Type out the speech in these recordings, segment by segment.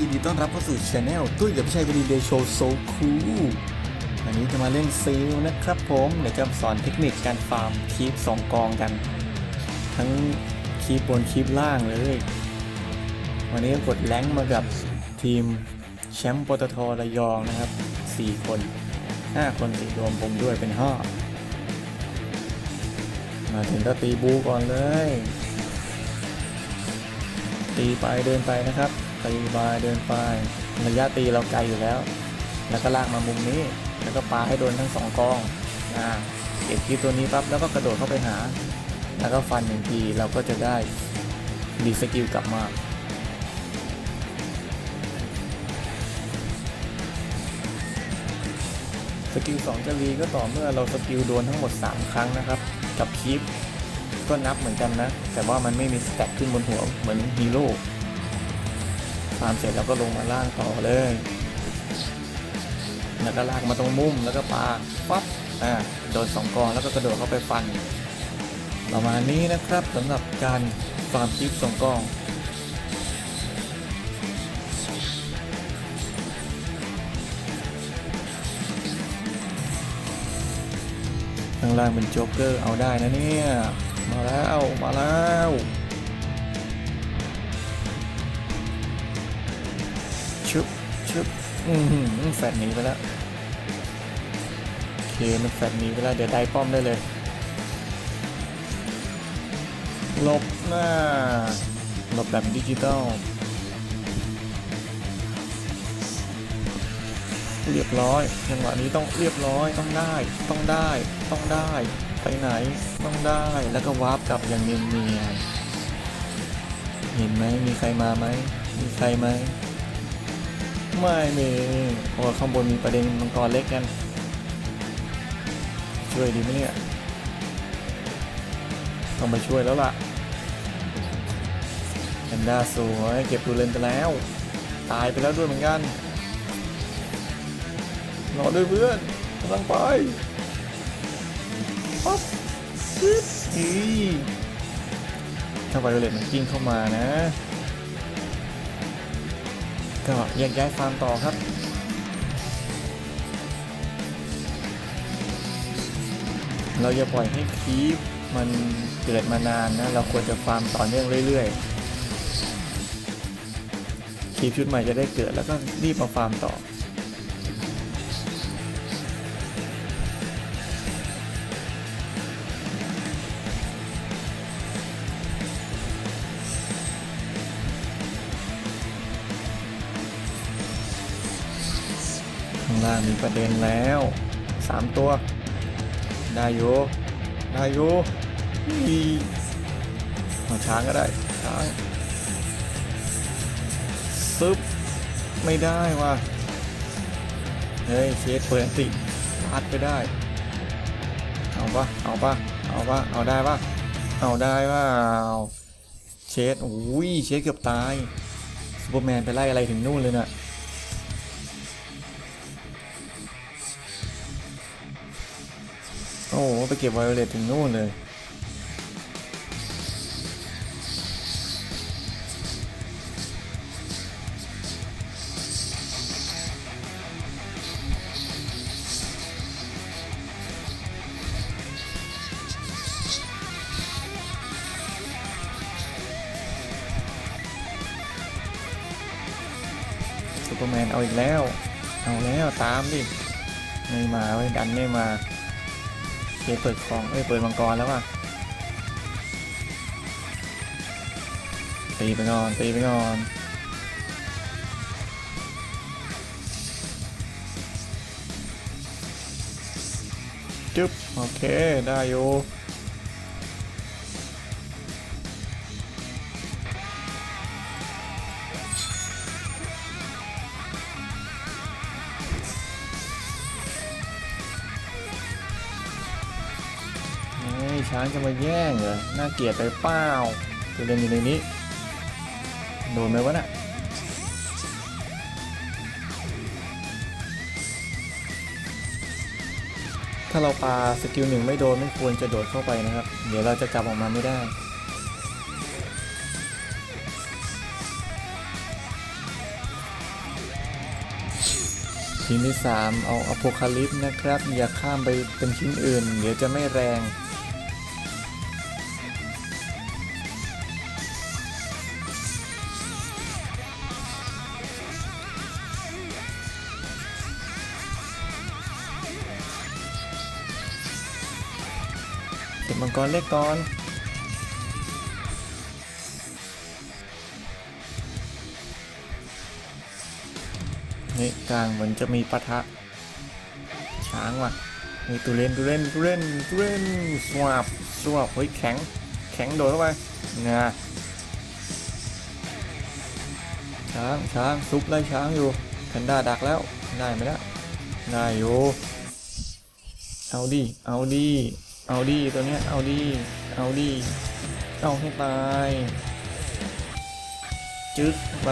ยินดีต้อนรับเข้าสู่ช anel ตุ้ยกับพี่ชัยบดีเดโชโซคูวันนี้จะมาเล่นซีลนะครับผมเดี๋ยวจะสอนเทคนิคการฟาร์มคีปสองกองกัน ทั้งคีปบนคีปล่างเลย วันนี้กดแรงมากับทีมแชมป์ปตทระยองนะครับ 4 คน 5 คนสิรวมผมด้วยเป็น5มาถึงก็ตีบูก่อนเลย ตีไปเดินไปนะครับ ตีไปเดินไประยะตีเราไกลอยู่แล้ว แล้วก็ลากมามุมนี้ แล้วก็ปาให้โดนทั้งสองกองอ่าเก็บคีตัวนี้ปั๊บแล้วก็กระโดดเข้าไปหา แล้วก็ฟันหนึ่งทีเราก็จะได้ดีสกิลกลับมาสกิล2จะรีก็ต่อเมื่อเราสกิลโดนทั้งหมด 3 ครั้งนะครับ กับคีปก็นับเหมือนกันนะ แต่ว่ามันไม่มีสแต็กขึ้นบนหัวเหมือนฮีโร่ ฟาร์มเสร็จแล้วก็ลงมาล่างต่อเลย แล้วก็ลากมาตรงมุมแล้วก็ปาปั๊บอ่าโดนสองกองแล้วก็กระโดดเข้าไปฟัน ประมาณนี้นะครับสำหรับการฟาร์มคีปสองกองข้างล่างเป็นโจ๊กเกอร์เอาได้นะเนี่ย มาแล้ว มาแล้ว อือหือแฟดหนีไปแล้วโอเคมันแฟดหนีไปแล้ว เดี๋ยวได้ป้อมได้เลยหลบหน้าหลบแบบดิจิตอลเรียบร้อยจังหวะนี้ต้องเรียบร้อยต้องได้ ต้องได้ ต้องได้ ไปไหน ต้องได้ แล้วก็วาร์ปกลับอย่างเนียนๆเห็นไหมมีใครมาไหมมีใครไหม ไม่มีเพราะว่าข้างบนมีประเด็นมังกรเล็กกันช่วยดีไหมเนี่ยต้องไปช่วยแล้วล่ะแพนด้าสวยเก็บดูเลนไปแล้ว ตายไปแล้วด้วยเหมือนกันรอด้วยเพื่อนกำลังไปปั๊บจิ๊บอีถ้าไวโอเลตมันกิ้งเข้ามานะ ก็แยกย้ายฟาร์มต่อครับเราอย่าปล่อยให้คีฟมันเกิดมานานนะ เราควรจะฟาร์มต่อเนื่องเรื่อยๆคีฟชุดใหม่จะได้เกิดแล้วก็รีบมาฟาร์มต่อางล่างมีประเด็นแล้วสามตัวได้อยู่ได้อยู่อีมาช้างก็ได้ช้างซึบไม่ได้ว่ะเฮ้ยเชสเปิดติพัดไปได้ เอาปะเอาปะเอาปะเอาได้ปะเอาได้ว่าเชสโอ้ยเชสเกือบตายซูเปอร์แมนไปไล่อะไรถึงนู่นเลยน่ะ อ้โห ไปเก็บไวโอเลตถึงนู่นเลยซูเปอร์แมนเอาอีกแล้ว เอาแล้วตามดิ ไม่มาไว้ดันไม่มา เคเปิดของเอ้ยเปิดมังกรแล้วว่ะตีไปก่อนตีไปก่อนจึ๊บโอเคได้อยู่างจะมาแย่งเหรอน่าเกลียดไปเปล่าตัวเล่นอยู่ในนี้ โดนไหมวะน่ะถ้าเราปาสกิลหนึ่งไม่โดนไม่ควรจะโดดเข้าไปนะครับ เดี๋ยวเราจะกลับออกมาไม่ได้ ชิ้นที่ 3 เอาอโพคาลิปนะครับ อย่าข้ามไปเป็นชิ้นอื่น เดี๋ยวจะไม่แรง มังกรเล็กก่อนนี่กลางเหมือนจะมีปะทะ ช้างว่ะนี่ตูเล่นตูเล่นตูเล่นตูเล่นสวบสวบเฮ้ยแข็ง แข็งโดดเข้าไปนะช้างช้างซุปไล่ช้างอยู่แพนด้าดักแล้วได้ไหมล่ะได้อยู่เอาดิเอาดิ เอาดีตัวเนี้ย เอาดี เอาดี เอาให้ตายจึ๊กเข้าไป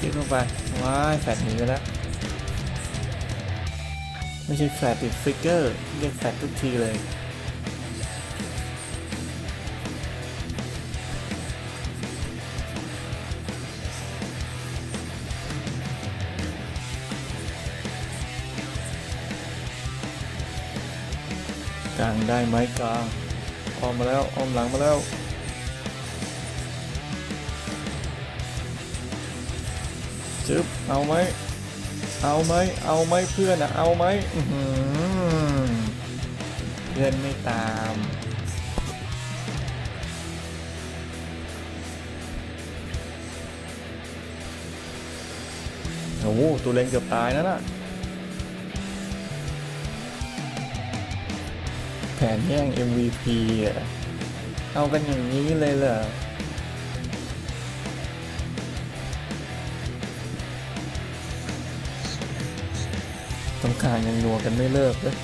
จึ๊กเข้าไปว้ายแฟดหนีไปแล้ว ไม่ใช่แฟดติดฟิกเกอร์เรียกแฟดทุกทีเลย กลางได้ไหมกลางออมมาแล้วออมหลังมาแล้วจึ๊บเอาไหมเอาไหมเอาไหมเพื่อนอะเอาไหมเพื่อนไม่ตามโอ้โหตัวเล็งเกือบตายนั่นน่ะ แผนแย่ง MVP อะ เอากันอย่างนี้เลยเหรอต้องการยังนัวกันไม่เลิกเลย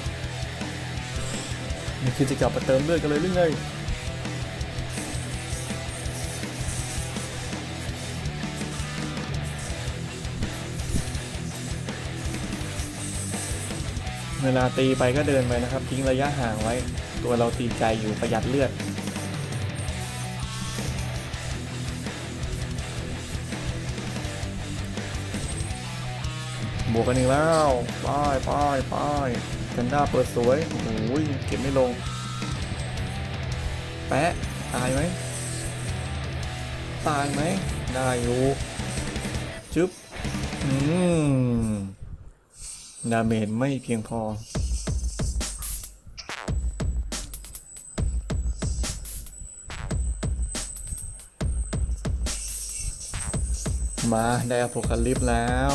นี่คือจะกลับมาเติมเลือดกันเลยหรือไง เวลาตีไปก็เดินไปนะครับ ทิ้งระยะห่างไว้ ตัวเราตีใจอยู่ประหยัดเลือด บวกกันอีกแล้วป้ายป้ายป้ายแพนด้าเปิดสวยโอ้ยเก็บไม่ลง แปะ ตายไหม ตายไหม ได้อยู่ จึ๊บ อืม ดาเมจไม่เพียงพอ มาได้อโ c คาลิปแล้ว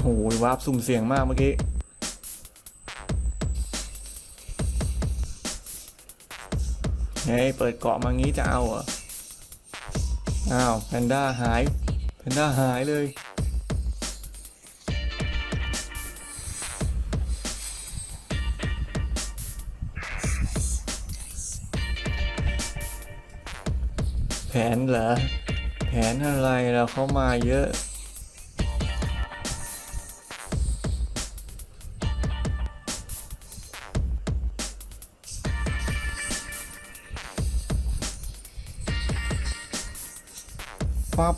โอ้ยวาร์ปสุ่มเสี่ยงมากเมื่อกี้เฮ้ยเปิดเกาะมางี้จะเอาเหรอ อ้าว แพนด้าหาย แพนด้าหายเลย นเหรอ แผนอะไรเราเข้ามาเยอะ ฟับ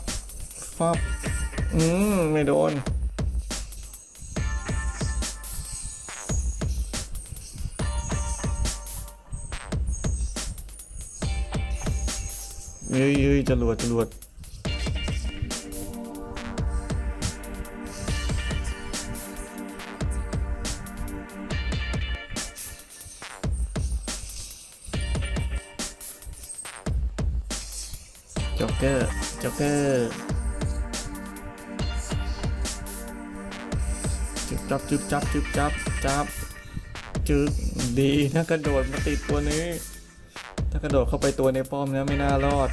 ฟับ อืม ไม่โดน เย้ยเย้ยจรวดจรวดจ็อกเกอร์จ็อกเกอร์จึบจับจึบจับจึบจับจับจึกดีถ้ากระโดดมาติดตัวนี้ ถ้ากระโดดเข้าไปตัวในป้อมนะไม่น่ารอด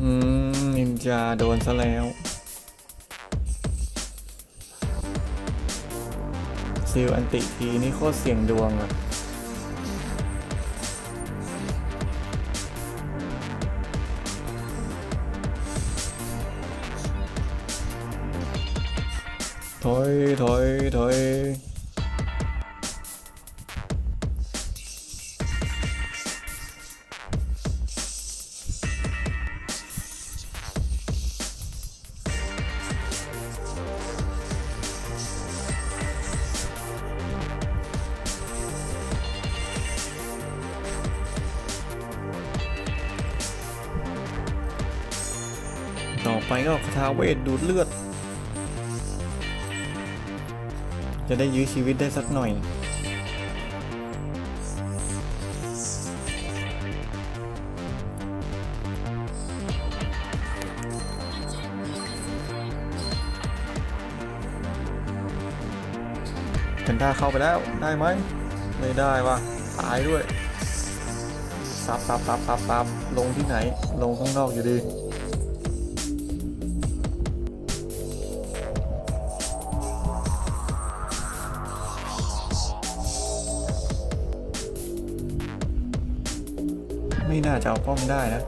อืม นินจาโดนซะแล้ว ซิลอันติทีนี่โคตรเสี่ยงดวงอะถอยถอยถอย ไปก็คาถาเวทดูดเลือด จะได้ยื้อชีวิตได้สักหน่อย เพนด้าเข้าไปแล้วได้ไหม ไม่ได้ว่ะตายด้วยซับซับซับซับซับลงที่ไหน ลงข้างนอกอยู่ดี ไม่น่าจะเอาป้อมได้นะ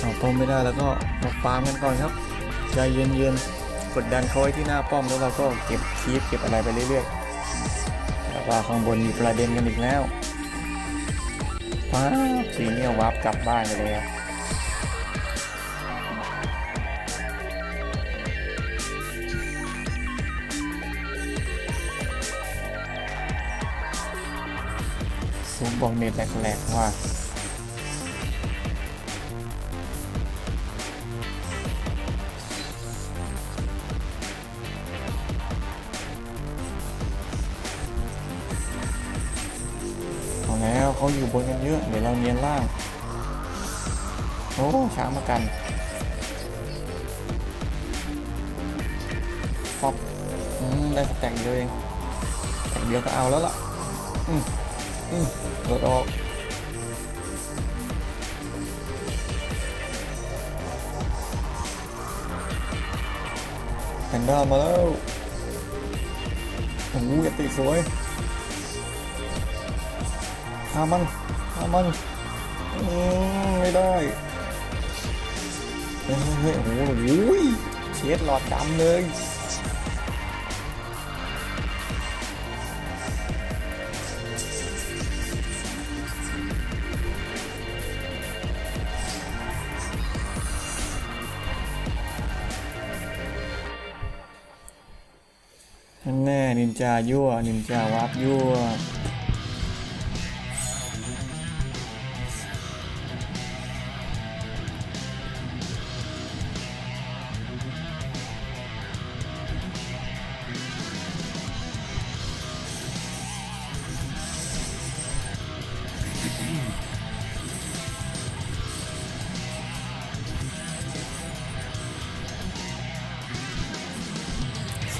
เอาป้อมไม่ได้แล้วก็มาฟาร์มกันก่อนครับใจเย็นๆกดดันเขาไว้ที่หน้าป้อมแล้วเราก็เก็บคีฟเก็บอะไรไปเรื่อยๆแล้วว่าข้างบนมีประเด็นกันอีกแล้ว ว้าวสีเนี่ยวับกลับบ้านไปเลยครับซุปบอกเน็ตแหลกๆว่า เขาอยู่บนกันเยอะ เดี๋ยวเราเนียนล่าง โอ้ช้างมากันฟอกอืมได้สแต่งเดียวเองแต่งเดียวก็เอาแล้วล่ะอืมอืมโดดออกแพนด้ามาแล้วโอ้ยติดสวย ฆ่ามันฆ่ามันอืมไม่ได้เฮ้ยเฮ้ยโอ้โหโอ้ยเช็ดหลอดดำเลยแน่นินจายั่วนินจาวับยั่ว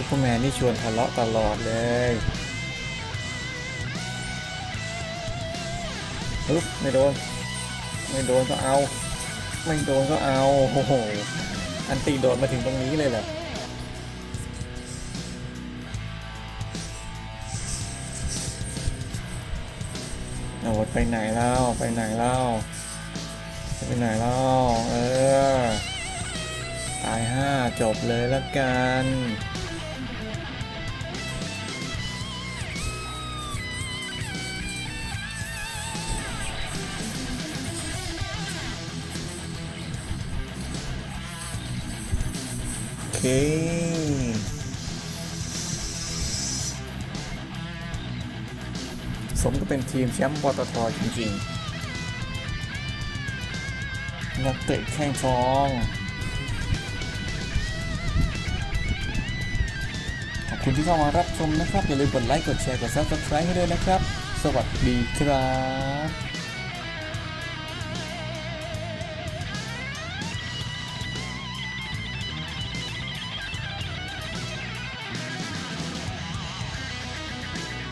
ซูเปอร์แมนนี่ชวนทะเลาะตลอดเลยปึ๊บไม่โดน ไม่โดนก็เอา ไม่โดนก็เอาโอ้โหอันตีโดดมาถึงตรงนี้เลยเหรอเอาไปไหนแล้วไปไหนแล้วไปไหนแล้วเออ ตายห้าจบเลยละกัน สมก็เป็นทีมแชมป์ปตทจริงๆ นักเตะแข้งทองขอบคุณที่เข้ามารับชมนะครับ อย่าลืมกดไลค์ กดแชร์ กด Subscribe ให้ด้วยนะครับ สวัสดีครับ